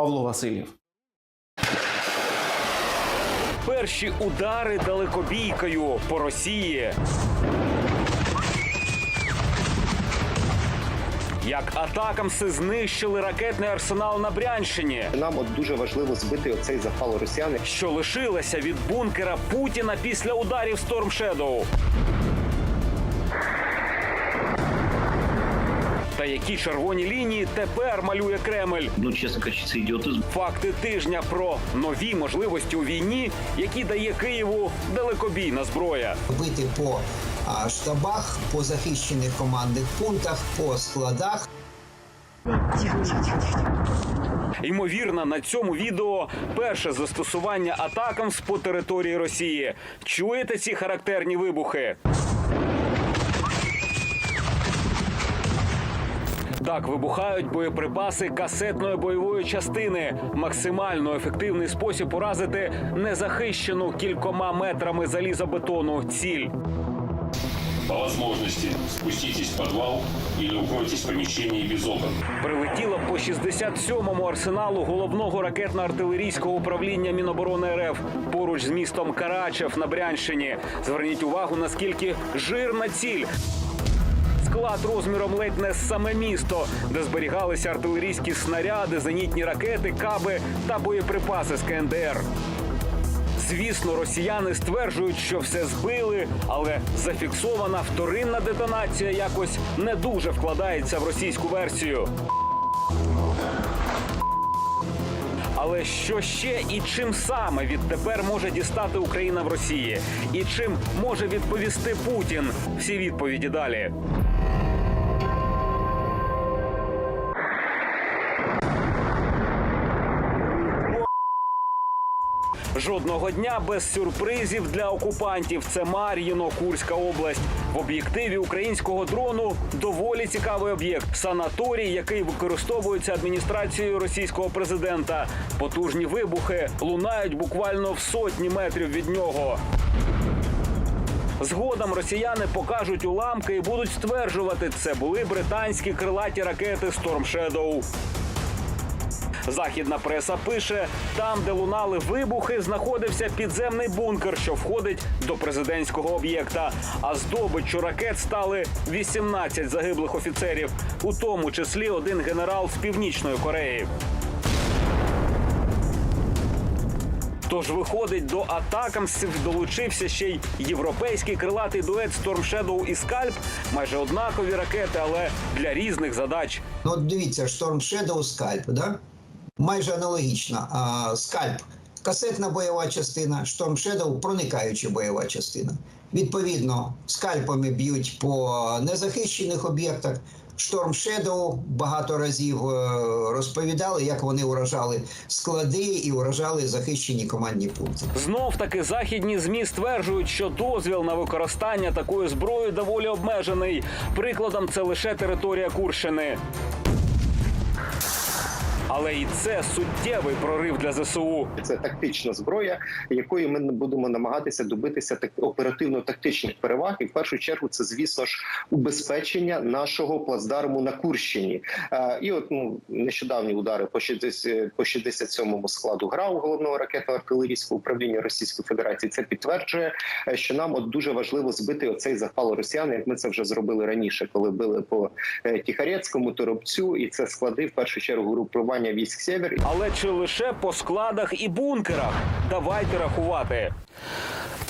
Павло Васильєв. Перші удари далекобійкою по Росії. Як атакамси знищили ракетний арсенал на Брянщині, Нам от дуже важливо збити оцей запал росіян. що лишилася від бункера Путіна після ударів Storm Shadow. Та які червоні лінії тепер малює Кремль? ну, честно кажется, идиотизм. Факти тижня про нові можливості у війні, які дає Києву далекобійна зброя. бити по а, штабах, по захищених командних пунктах, по складах. Ймовірно, на цьому відео перше застосування атакам по території Росії. Чуєте ці характерні вибухи? Так вибухають боєприпаси касетної бойової частини. Максимально ефективний спосіб уразити незахищену кількома метрами залізобетону ціль. По возможности спуститесь в подвал или укройтесь в помещении без окон. Прилетіло по 67-му арсеналу головного ракетно-артилерійського управління Міноборони РФ поруч з містом Карачев на Брянщині. Зверніть увагу, наскільки жирна ціль. Склад розміром ледь не саме місто, де зберігалися артилерійські снаряди, зенітні ракети, каби та боєприпаси з КНДР. Звісно, росіяни стверджують, що все збили, але зафіксована вторинна детонація якось не дуже вкладається в російську версію. Але що ще і чим саме відтепер може дістати Україна в Росії? І чим може відповісти Путін? Всі відповіді далі. Жодного дня без сюрпризів для окупантів. Це Мар'їно, Курська область. В об'єктиві українського дрону доволі цікавий об'єкт санаторій, який використовується адміністрацією російського президента. Потужні вибухи лунають буквально в сотні метрів від нього. Згодом росіяни покажуть уламки і будуть стверджувати, це були британські крилаті ракети Storm Shadow. Західна преса пише: там, де лунали вибухи, знаходився підземний бункер, що входить до президентського об'єкта. А здобиччю ракет стали 18 загиблих офіцерів, у тому числі один генерал з північної Кореї. Тож виходить, до атакамсів долучився ще й європейський крилатий дует Storm Shadow і Скальп. Майже однакові ракети, але для різних задач. Ну, от дивіться, Storm Shadow, скальп, да? Майже аналогічно. А, скальп касетна бойова частина, Storm Shadow проникаюча бойова частина. Відповідно, скальпами б'ють по незахищених об'єктах. Storm Shadow багато разів е, розповідали, як вони уражали склади і уражали захищені командні пункти. Знов таки західні змі стверджують, що дозвіл на використання такої зброї доволі обмежений. Прикладом це лише територія Курщини. Але і це суттєвий прорив для ЗСУ. Це тактична зброя, якою ми будемо намагатися добитися так оперативно-тактичних переваг. І в першу чергу це, звісно ж, убезпечення нашого плацдарму на Курщині. Е, і от ну нещодавні удари по 60, по 67-му складу ГРАУ головного ракетно-артилерійського управління Російської Федерації. Це підтверджує, е, що нам от дуже важливо збити оцей запал росіян, як ми це вже зробили раніше, коли били по е, Тіхарецькому, Торопцю, і це склади в першу чергу групування військ Сєвєр. Але чи лише по складах і бункерах? Давайте рахувати.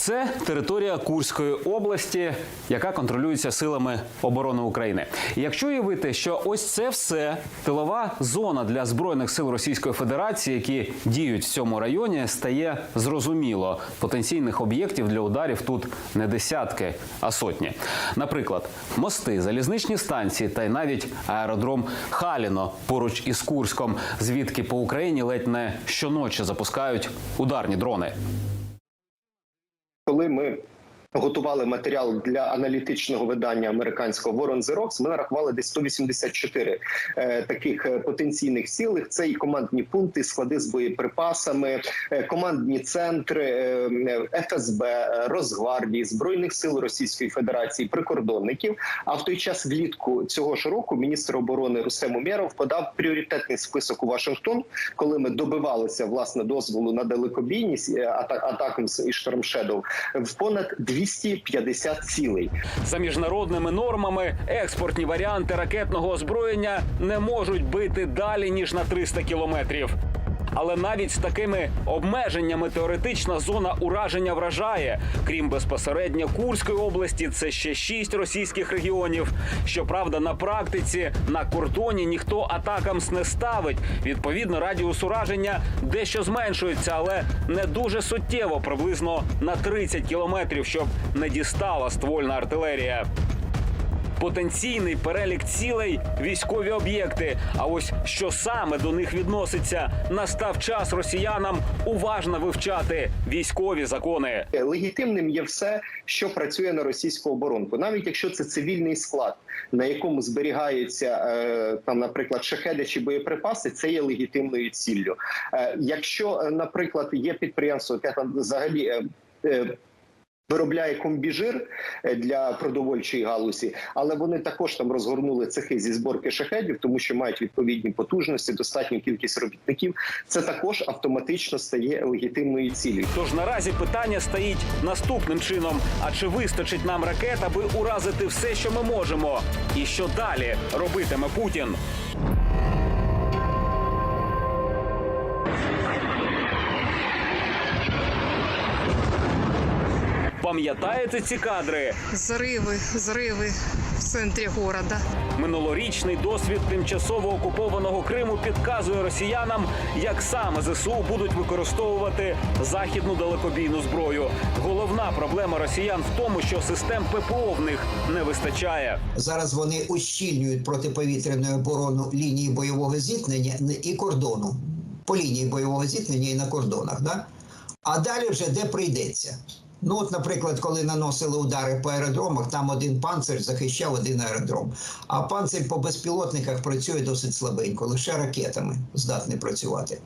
Це територія Курської області, яка контролюється силами оборони України. І якщо уявити, що ось це все тилова зона для збройних сил Російської Федерації, які діють в цьому районі, стає зрозуміло. Потенційних об'єктів для ударів тут не десятки, а сотні. Наприклад, мости, залізничні станції та й навіть аеродром Халіно поруч із Курськом, звідки по Україні ледь не щоночі запускають ударні дрони. Коли ми готували матеріал для аналітичного видання американського Warren Xerox, ми нарахували десь 184 е, таких е, потенційних цілих. Це і командні пункти, склади з боєприпасами, е, командні центри ФСБ, Росгвардії, збройних сил Російської Федерації, прикордонників. А в той час влітку цього ж року міністр оборони Рустем Умєров подав пріоритетний список у Вашингтон, коли ми добивалися власне дозволу на далекобійність е, ата- атакамс і Шторм Шедоу в понад 250 цілей. За міжнародними нормами експортні варіанти ракетного озброєння не можуть бити далі ніж на 300 кілометрів. Але навіть з такими обмеженнями теоретична зона ураження вражає. Крім безпосередньо Курської області, це ще шість російських регіонів. Щоправда, на практиці на кордоні ніхто атакамс не ставить. Відповідно, радіус ураження дещо зменшується, але не дуже суттєво, приблизно на 30 кілометрів, щоб не дістала ствольна артилерія. Потенційний перелік цілей військові об'єкти. А ось що саме до них відноситься, настав час росіянам уважно вивчати військові закони. Легітимним є все, що працює на російську оборонку, навіть якщо це цивільний склад, на якому зберігаються е, там, наприклад, шахеди чи боєприпаси, це є легітимною ціллю. Е, якщо, е, наприклад, є підприємство, яке там взагалі. Виробляє комбіжир е, для продовольчої галузі, але вони також там розгорнули цехи зі зборки шахедів, тому що мають відповідні потужності, достатню кількість робітників. Це також автоматично стає легітимною цілею. Тож наразі питання стоїть наступним чином: а чи вистачить нам ракет, аби уразити все, що ми можемо? І що далі робитиме Путін? Пам'ятаєте ці кадри? Взрывы, взрывы в центре города. Минулорічний досвід тимчасово окупованого Криму підказує росіянам, як саме ЗСУ будуть використовувати західну далекобійну зброю. Головна проблема росіян в тому, що систем ППО в них не вистачає. Зараз вони ущільнюють протиповітряну оборону лінії бойового зіткнення і кордону. По лінії бойового зіткнення і на кордонах. Да? А далі вже де прийдеться. Ну, от, наприклад, коли наносили удари по аеродромах, там один панцир захищав один аеродром. А панцир по безпілотниках працює досить слабенько, лише ракетами здатний працювати.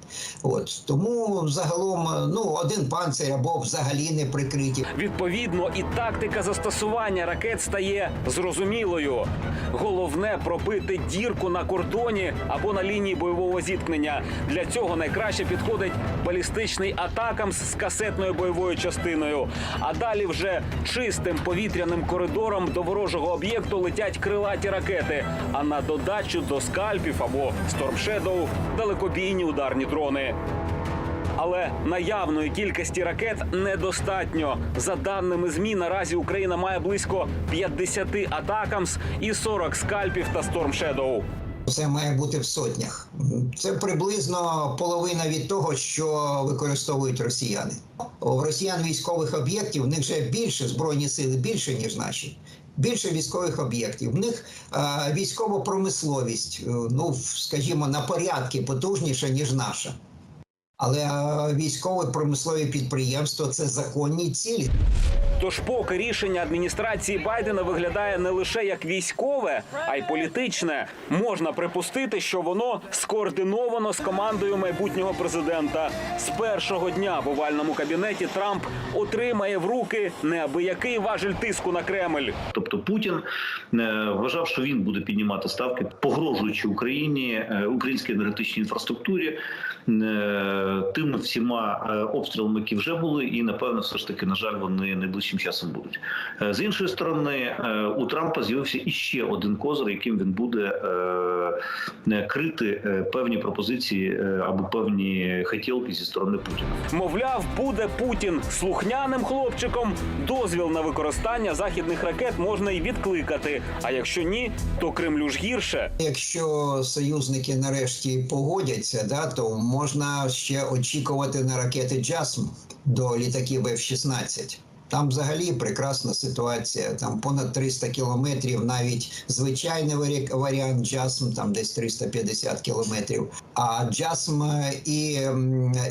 От тому загалом ну один панцир або взагалі не прикриті. Відповідно, і тактика застосування ракет стає зрозумілою. Головне пробити дірку на кордоні або на лінії бойового зіткнення. Для цього найкраще підходить балістичний атакамс з касетною бойовою частиною. А далі вже чистим повітряним коридором до ворожого об'єкту летять крилаті ракети. А на додачу до скальпів або Shadow далекобійні ударні дрони. Але наявної кількості ракет недостатньо. За даними змі, наразі Україна має близько 50 атакамс і 40 скальпів та Shadow. Це має бути в сотнях. Це приблизно половина від того, що використовують росіяни. У росіян військових об'єктів в них вже більше збройні сили, більше ніж наші. Більше військових об'єктів. В них е, військова промисловість, е, ну скажімо, на порядки потужніша ніж наша. Але е, військове промислові підприємства це законні цілі. Тож, поки рішення адміністрації Байдена виглядає не лише як військове, а й політичне, можна припустити, що воно скоординовано з командою майбутнього президента. З першого дня в овальному кабінеті Трамп отримає в руки неабиякий важель тиску на Кремль. Тобто Путін е, вважав, що він буде піднімати ставки, погрожуючи Україні, е, українській енергетичній інфраструктурі е, тими всіма обстрілами, які вже були, і напевно, все ж таки, на жаль, вони найближчим часом будуть. Е, З іншої сторони, е, у Трампа з'явився іще один козир, яким він буде е, крити певні пропозиції або певні хотілки зі сторони Путіна. Мовляв, буде Путін слухняним хлопчиком. Дозвіл на використання західних ракет можна й відкликати. А якщо ні, то Кремлю ж гірше. Якщо союзники нарешті погодяться, да, то можна ще очікувати на ракети JASM до літаків F-16. Там взагалі прекрасна ситуація. Там понад 300 кілометрів, навіть звичайний варі- варіант JASM, там десь 350 кілометрів. А JASM і,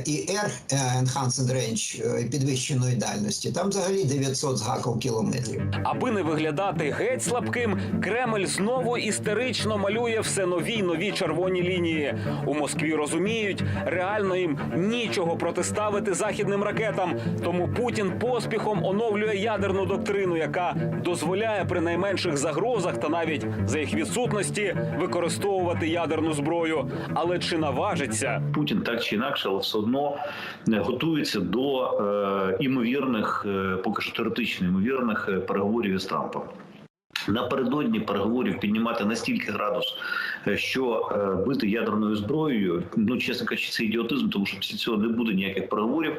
і Air е, Enhanced Range е, підвищеної дальності, там взагалі 900 з гаком кілометрів. Аби не виглядати геть слабким, Кремль знову істерично малює все нові й нові червоні лінії. У Москві розуміють, реально їм нічого протиставити західним ракетам. Тому Путін поспіхом оновлює ядерну доктрину, яка дозволяє при найменших загрозах та навіть за їх відсутності використовувати ядерну зброю. Але чи наважиться? Путін так чи інакше, але все одно е, готується до е, імовірних, е, поки що теоретично імовірних е, переговорів із Трампом. Напередодні переговорів піднімати настільки градус, що е, бити ядерною зброєю, ну чесно кажучи, це ідіотизм, тому що після цього не буде ніяких переговорів.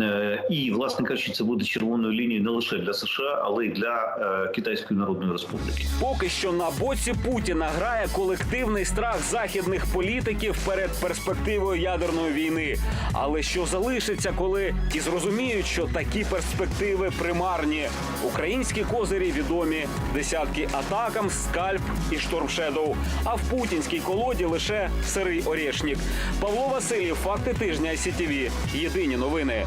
Е, І, власне кажучи, це буде червоною лінією не лише для США, але й для е, Китайської Народної Республіки. Поки що на боці Путіна грає колективний страх західних політиків перед перспективою ядерної війни. Але що залишиться, коли і зрозуміють, що такі перспективи примарні? Українські козирі відомі десятки атакам, скальп і шторм Шедоу. А в путінській колоді лише сирий орєшнік. Павло Васильєв, факти тижня ICTV. Єдині новини.